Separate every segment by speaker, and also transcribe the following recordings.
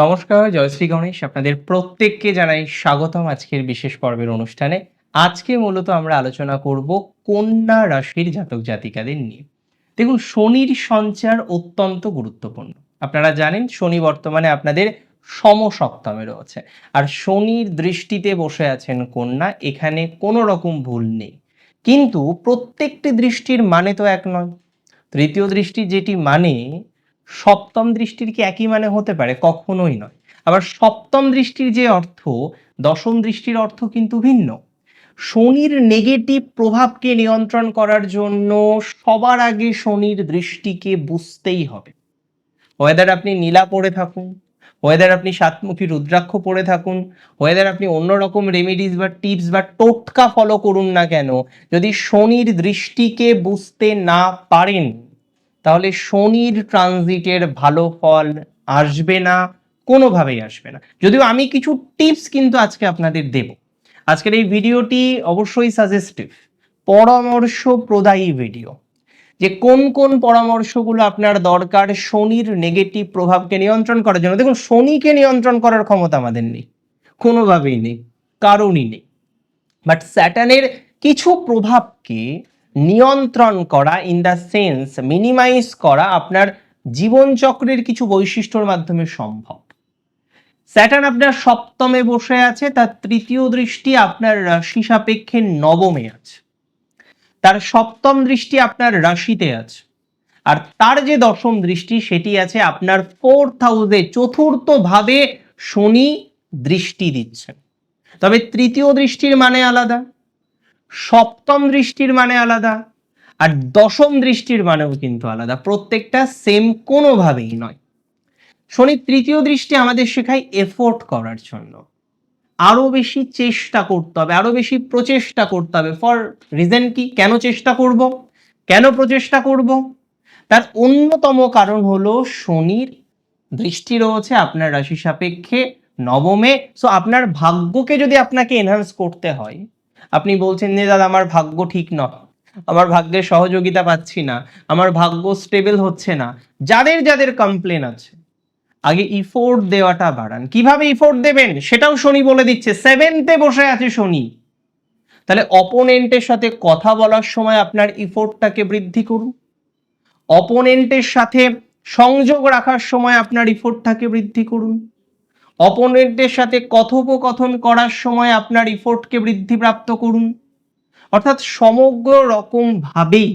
Speaker 1: নমস্কার, জয়শ্রী গণেশ আপনাদের প্রত্যেককে জানাই স্বাগতম আজকের বিশেষ পর্বের অনুষ্ঠানে। আজকে মূলত আমরা আলোচনা করব কন্যা রাশির জাতক জাতিকাদের নিয়ে। দেখুন, শনির সঞ্চার অত্যন্ত গুরুত্বপূর্ণ। আপনারা জানেন, শনি বর্তমানে আপনাদের সমসপ্তমে রয়েছে। আর শনির দৃষ্টিতে বসে আছেন কন্যা, এখানে কোনো রকম ভুল নেই। কিন্তু প্রত্যেকটি দৃষ্টির মানে তো এক নয়। তৃতীয় দৃষ্টি যেটি মানে সপ্তম দৃষ্টির কি একই মানে হতে পারে? কখনোই নয়। আবার সপ্তম দৃষ্টির যে অর্থ, দশম দৃষ্টির অর্থ কিন্তু ভিন্ন। শনির নেগেটিভ প্রভাবকে নিয়ন্ত্রণ করার জন্য সবার আগে শনির দৃষ্টিকে বুঝতেই হবে। ওয়েদার আপনি নীলা পড়ে থাকুন ওয়েদার আপনি সাতমুখী রুদ্রাক্ষ পড়ে থাকুন ওয়েদার আপনি অন্যরকম রেমেডিস বা টিপস বা টোটকা ফলো করুন না কেন, যদি শনির দৃষ্টিকে বুঝতে না পারেন তাহলে শনির ট্রানজিটের ভালো ফল আসবে না, কোনোভাবেই আসবে না। যদিও আমি কিছু টিপস কিন্তু আজকে আপনাদের দেব। আজকের এই ভিডিওটি অবশ্যই সাজেস্টিভ পরামর্শ প্রদায়ী ভিডিও যে কোন কোন পরামর্শগুলো আপনার দরকার শনির নেগেটিভ প্রভাবকে নিয়ন্ত্রণ করার জন্য। দেখুন, শনিকে নিয়ন্ত্রণ করার ক্ষমতা আমাদের নেই। কোনোভাবেই নেই। কারণই নেই। বাট স্যাটানের কিছু প্রভাবকে নিয়ন্ত্রণ করা ইন দ্য সেন্স মিনিমাইজ করা আপনার জীবনচক্রের কিছু বৈশিষ্ট্যর মাধ্যমে সম্ভব। স্যাটার্ন আপনার সপ্তমে বসে আছে, তার তৃতীয় দৃষ্টি আপনার রাশি সাপেক্ষে নবমে আছে। তার সপ্তম দৃষ্টি আপনার রাশিতে আছে। আর তার যে দশম দৃষ্টি, সেটি আছে আপনার ফোর্থ হাউসে চতুর্থ ভাবে শনি দৃষ্টি দিচ্ছেন। তবে তৃতীয় দৃষ্টির মানে আলাদা। সপ্তম দৃষ্টির মানে আলাদা আর দশম দৃষ্টির মানেও কিন্তু আলাদা। প্রত্যেকটা সেম কোনোভাবেই নয়। শনির তৃতীয় দৃষ্টি আমাদের শেখায় এফোর্ট করার জন্য। আরও বেশি চেষ্টা করতে হবে আরও বেশি প্রচেষ্টা করতে হবে। ফর রিজন কি? কেন চেষ্টা করব? কেন প্রচেষ্টা করব? তার অন্যতম কারণ হলো শনির দৃষ্টি রয়েছে আপনার রাশি সাপেক্ষে নবমে। সো আপনার ভাগ্যকে যদি আপনাকে এনহান্স করতে হয় আপনি বলছেন যে, দাদা, আমার ভাগ্য ঠিক নয়। আমার ভাগ্যের সহযোগিতা পাচ্ছি না। আমার ভাগ্য স্টেবল হচ্ছে না। যাদের যাদের কমপ্লেন আছে, আগে ইফোর্ট দেওয়াটা বাড়ান। কীভাবে ইফোর্ট দেবেন? সেটাও শনি বলে দিচ্ছে। সেভেন্থে বসে আছে শনি। তাহলে অপোনেন্টের সাথে কথা বলার সময় আপনার ইফোর্টটাকে বৃদ্ধি করুন। অপোনেন্টের সাথে সংযোগ রাখার সময় আপনার ইফোর্টটাকে বৃদ্ধি করুন। অপোনেন্টের সাথে কথোপকথন করার সময় আপনার ইফোর্টকে বৃদ্ধিপ্রাপ্ত করুন। অর্থাৎ সমগ্র রকম ভাবেই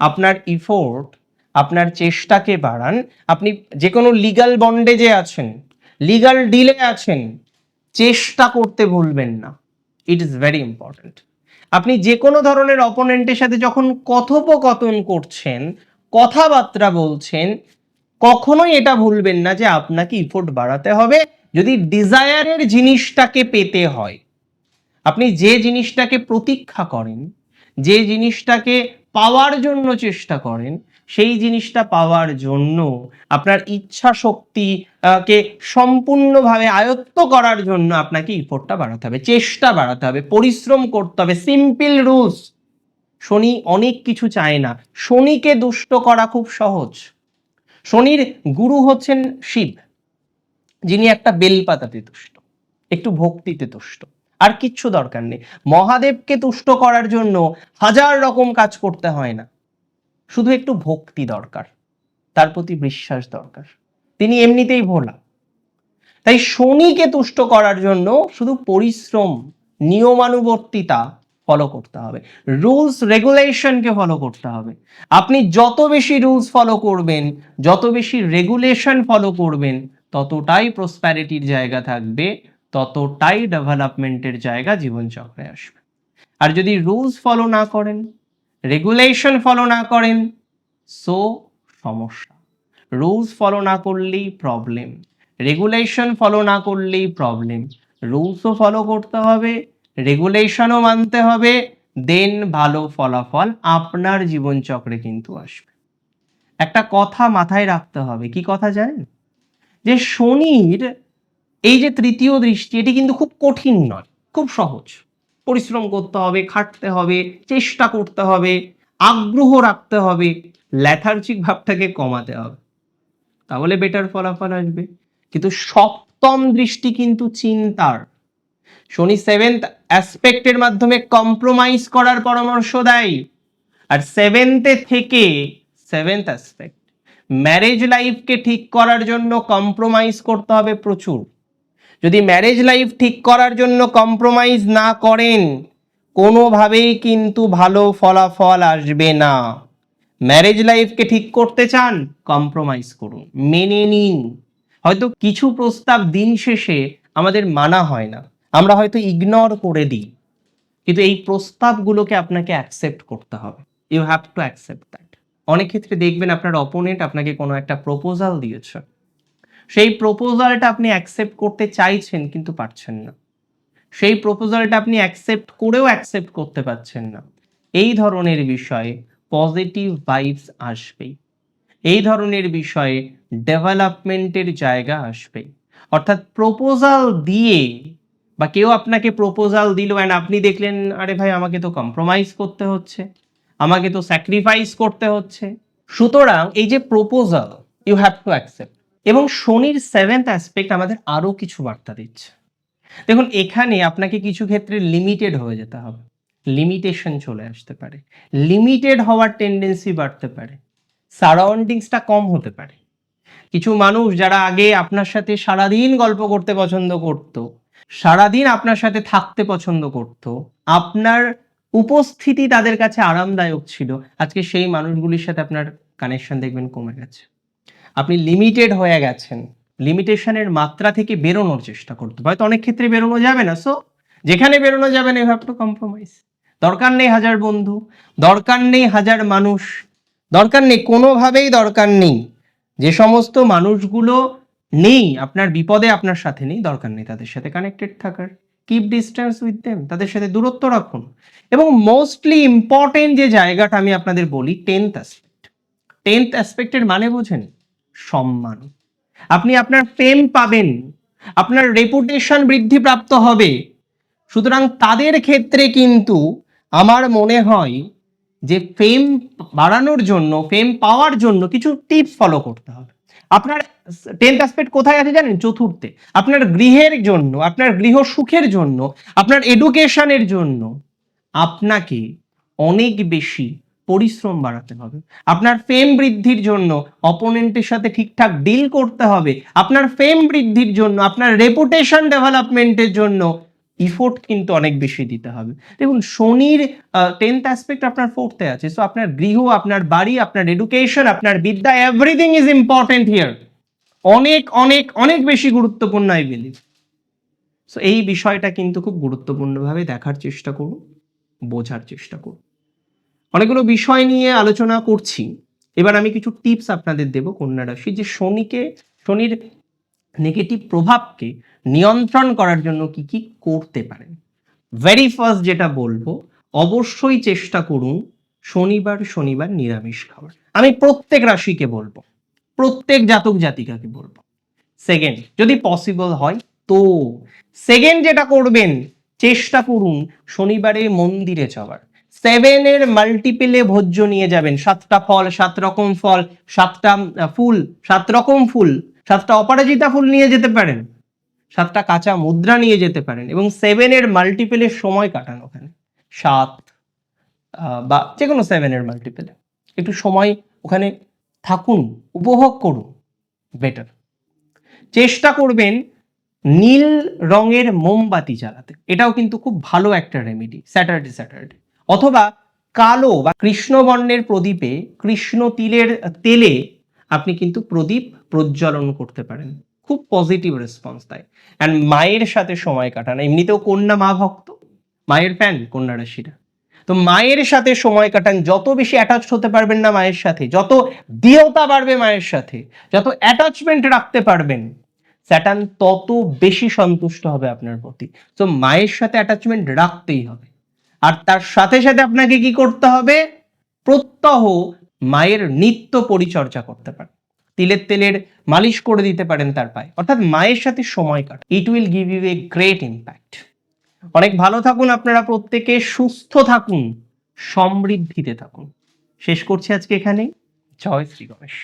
Speaker 1: আপনার ইফোর্ট আপনার চেষ্টাকে বাড়ান। আপনি যে কোনো লিগাল বন্ডেজে আছেন লিগাল ডিলে আছেন, চেষ্টা করতে ভুলবেন না। ইট ইজ ভেরি ইম্পর্ট্যান্ট আপনি যে কোনো ধরনের অপোনেন্টের সাথে যখন কথোপকথন করছেন, কথাবার্তা বলছেন, কখনোই এটা ভুলবেন না যে আপনাকে ইফোর্ট বাড়াতে হবে। যদি ডিজায়ারের জিনিসটাকে পেতে হয়, আপনি যে জিনিসটাকে প্রতীক্ষা করেন, যে জিনিসটাকে পাওয়ার জন্য চেষ্টা করেন, সেই জিনিসটা পাওয়ার জন্য আপনার ইচ্ছা শক্তি কে সম্পূর্ণভাবে আয়ত্ত করার জন্য আপনাকে ইফোর্টটা বাড়াতে হবে, চেষ্টা বাড়াতে হবে, পরিশ্রম করতে হবে। সিম্পল রুলস শনি অনেক কিছু চায় না। শনিকে দুষ্ট করা খুব সহজ। শনির গুরু হচ্ছেন শিব। যিনি একটা বেলপাতাতে তুষ্ট, একটু ভক্তিতে তুষ্ট। আর কিচ্ছু দরকার নেই। মহাদেবকে তুষ্ট করার জন্য হাজার রকম কাজ করতে হয় না। শুধু একটু ভক্তি দরকার, তার প্রতি বিশ্বাস দরকার। তিনি এমনিতেই ভোলা। তাই শনিকে তুষ্ট করার জন্য শুধু পরিশ্রম, নিয়মানুবর্তিতা ফলো করতে হবে। রুলস রেগুলেশনকে ফলো করতে হবে। আপনি যত বেশি রুলস ফলো করবেন, যত বেশি রেগুলেশন ফলো করবেন ততটাই প্রসপ্যারিটির জায়গা থাকবে, ততটাই ডেভেলপমেন্টের জায়গা জীবনচক্রে আসবে। আর যদি রুলস ফলো না করেন রেগুলেশন ফলো না করেন সো সমস্যা। রুলস ফলো না করলেই প্রবলেম রেগুলেশন ফলো না করলেই প্রবলেম রুলসও ফলো করতে হবে রেগুলেশনও মানতে হবে দেন ভালো ফলাফল আপনার জীবনচক্রে কিন্তু আসবে। একটা কথা মাথায় রাখতে হবে, কি কথা জানেন? যে শনির এই যে তৃতীয় দৃষ্টি, এটি কিন্তু খুব কঠিন নয়, খুব সহজ। পরিশ্রম করতে হবে, খাটতে হবে, চেষ্টা করতে হবে, আগ্রহ রাখতে হবে ল্যাথার্জিক ভাবটাকে কমাতে হবে। তাহলে বেটার ফলাফল আসবে। কিন্তু সপ্তম দৃষ্টি কিন্তু চিন্তার। শনি সেভেন্থ অ্যাসপেক্টের মাধ্যমে কম্প্রোমাইজ করার পরামর্শ দেয়। আর সেভেন্থে থেকে সেভেন্থ অ্যাসপেক্ট ম্যারেজ লাইফকে ঠিক করার জন্য কম্প্রোমাইজ করতে হবে প্রচুর। যদি ম্যারেজ লাইফ ঠিক করার জন্য কম্প্রোমাইজ না করেন, কোনোভাবেই কিন্তু ভালো ফলাফল আসবে না। ম্যারেজ লাইফকে ঠিক করতে চান কম্প্রোমাইজ করুন, মেনে নিন। হয়তো কিছু প্রস্তাব দিন শেষে আমাদের মানা হয় না, আমরা হয়তো ইগনোর করে দিই। কিন্তু এই প্রস্তাবগুলোকে আপনাকে অ্যাকসেপ্ট করতে হবে। You have to accept that অনেক ক্ষেত্রে দেখবেন আপনার অপোনেন্ট আপনাকে কোনো একটা প্রপোজাল দিয়েছে। সেই প্রপোজালটা আপনি অ্যাকসেপ্ট করতে চাইছেন কিন্তু পারছেন না। সেই প্রপোজালটা আপনি অ্যাকসেপ্ট করেও অ্যাকসেপ্ট করতে পারছেন না। এই ধরনের বিষয়ে পজিটিভ ভাইবস আসবেই এই ধরনের বিষয়ে ডেভেলপমেন্টের জায়গা আসবেই অর্থাৎ প্রপোজাল দিয়ে বা কেউ আপনাকে প্রপোজাল দিল অ্যান্ড আপনি দেখলেন, আরে ভাই, আমাকে তো কম্প্রোমাইজ করতে হচ্ছে। আমাকে তো স্যাক্রিফাইস করতে হচ্ছে। সুতরাং এই যে proposal you have to accept এবং শনির সেভেন্থ অ্যাসপেক্ট আমাদের আরও কিছু বার্তা দিচ্ছে। দেখুন, এখানে আপনাকে কিছু ক্ষেত্রে লিমিটেড হয়ে যেতে হবে। লিমিটেশন চলে আসতে পারে। লিমিটেড হওয়ার টেন্ডেন্সি বাড়তে পারে। সারাউন্ডিংসটা কম হতে পারে। কিছু মানুষ যারা আগে আপনার সাথে সারাদিন গল্প করতে পছন্দ করত, সারাদিন আপনার সাথে থাকতে পছন্দ করত, আপনার উপস্থিতি তাদের কাছে আরামদায়ক ছিল। আজকে সেই মানুষগুলির সাথে আপনার কানেকশন দেখবেন কমে গেছে। আপনি লিমিটেড হয়ে গেছেন। লিমিটেশনের মাত্রা থেকে বেরোনোর চেষ্টা করতে হয়তো অনেক ক্ষেত্রে বেরোনো যাবে না। সো যেখানে বেরোনো যাবে না হ্যাভ টু কম্প্রোমাইজ দরকার নেই হাজার বন্ধু, দরকার নেই হাজার মানুষ, দরকার নেই, কোনোভাবেই দরকার নেই। যে সমস্ত মানুষগুলো নেই, আপনার বিপদে আপনার সাথে নেই, দরকার নেই তাদের সাথে কানেক্টেড থাকার। কিপ ডিস্টেন্স উইথ দেম তাদের সাথে দূরত্ব রাখুন। এবং মোস্টলি ইম্পর্টেন্ট যে জায়গাটা আমি আপনাদের বলি টেন্থ অ্যাসপেক্ট টেন্থ অ্যাসপেক্টের মানে বোঝেন, সম্মান। আপনি আপনার ফেম পাবেন, আপনার রেপুটেশন বৃদ্ধিপ্রাপ্ত হবে। সুতরাং তাদের ক্ষেত্রে কিন্তু আমার মনে হয় যে ফেম বাড়ানোর জন্য ফেম পাওয়ার জন্য কিছু টিপস ফলো করতে হবে। আপনার টেন্থ অ্যাসপেক্ট কোথায় আছে জানেন? চতুর্থে। আপনার গৃহের জন্য, আপনার গৃহ সুখের জন্য, আপনার এডুকেশনের জন্য আপনাকে অনেক বেশি পরিশ্রম বাড়াতে হবে। আপনার ফেম বৃদ্ধির জন্য অপোনেন্টের সাথে ঠিকঠাক ডিল করতে হবে। আপনার ফেম বৃদ্ধির জন্য, আপনার রেপুটেশন ডেভেলপমেন্টের জন্য ইফোর্ট কিন্তু অনেক বেশি দিতে হবে। দেখুন, শনির টেন্থ অ্যাসপেক্ট আপনার ফোর্থে আছে। সো আপনার গৃহ, আপনার বাড়ি, আপনার এডুকেশন আপনার বিদ্যা এভরিথিং ইজ ইম্পর্টেন্ট হিয়ার অনেক অনেক অনেক বেশি গুরুত্বপূর্ণ আই বিলিভ সো এই বিষয়টা কিন্তু খুব গুরুত্বপূর্ণভাবে দেখার চেষ্টা করুন, বোঝার চেষ্টা করুন। অনেকগুলো বিষয় নিয়ে আলোচনা করছি। এবার আমি কিছু টিপস আপনাদের দেব কন্যা রাশি, যে শনিকে, শনির নেগেটিভ প্রভাবকে নিয়ন্ত্রণ করার জন্য কি কি করতে পারেন ভেরি ফার্স্ট যেটা বলব, অবশ্যই চেষ্টা করুন শনিবার শনিবার নিরামিষ খাবার আমি প্রত্যেক রাশিকে বলব, প্রত্যেক জাতক জাতিকাকে বলব। সেকেন্ড যদি পসিবল হয় তো। সেকেন্ড যেটা করবেন, চেষ্টা করুন শনিবারে মন্দিরে যাওয়ার। সেভেনের মাল্টিপেলে ভোজ্য নিয়ে যাবেন, সাতটা ফল, সাত রকম ফল, সাতটা ফুল, সাত রকম ফুল। সাতটা অপরাজিতা ফুল নিয়ে যেতে পারেন, সাতটা কাঁচা মুদ্রা নিয়ে যেতে পারেন এবং সেভেনের মাল্টিপেলের সময় কাটান ওখানে। সাত বা যে কোনো সেভেনের মাল্টিপেলে একটু সময় ওখানে থাকুন, উপভোগ করুন বেটার চেষ্টা করবেন নীল রঙের মোমবাতি জ্বালাতে। এটাও কিন্তু খুব ভালো একটা রেমেডি স্যাটারডে স্যাটারডে অথবা কালো বা কৃষ্ণবর্ণের প্রদীপে কৃষ্ণ তিলের তেলে আপনি কিন্তু প্রদীপ প্রজ্বলন করতে পারেন। খুব পজিটিভ রেসপন্স দেয় অ্যান্ড মায়ের সাথে সময় কাটান। এমনিতেও কন্যা মা ভক্ত? মায়ের ফ্যান কন্যা রাশিরা। তো মায়ের সাথে সময় কাটান। যত বেশি অ্যাটাচ হতে পারবেন না মায়ের সাথে, যত দৃঢ়তা বাড়বে মায়ের সাথে, যত অ্যাটাচমেন্ট রাখতে পারবেন, স্যাটান তত বেশি সন্তুষ্ট হবে আপনার প্রতি। তো মায়ের সাথে অ্যাটাচমেন্ট রাখতেই হবে। আর তার সাথে সাথে আপনাকে কি করতে হবে? প্রত্যহ মায়ের নিত্য পরিচর্যা করতে পারেন তিলের তেলের মালিশ করে দিতে পারেন তার পায়ে। অর্থাৎ মায়ের সাথে সময় কাটা it will give you a great impact অনেক ভালো থাকুন আপনারা প্রত্যেকে, সুস্থ থাকুন, সমৃদ্ধিতে থাকুন। শেষ করছি আজকে এখানেই। জয় শ্রী গণেশ।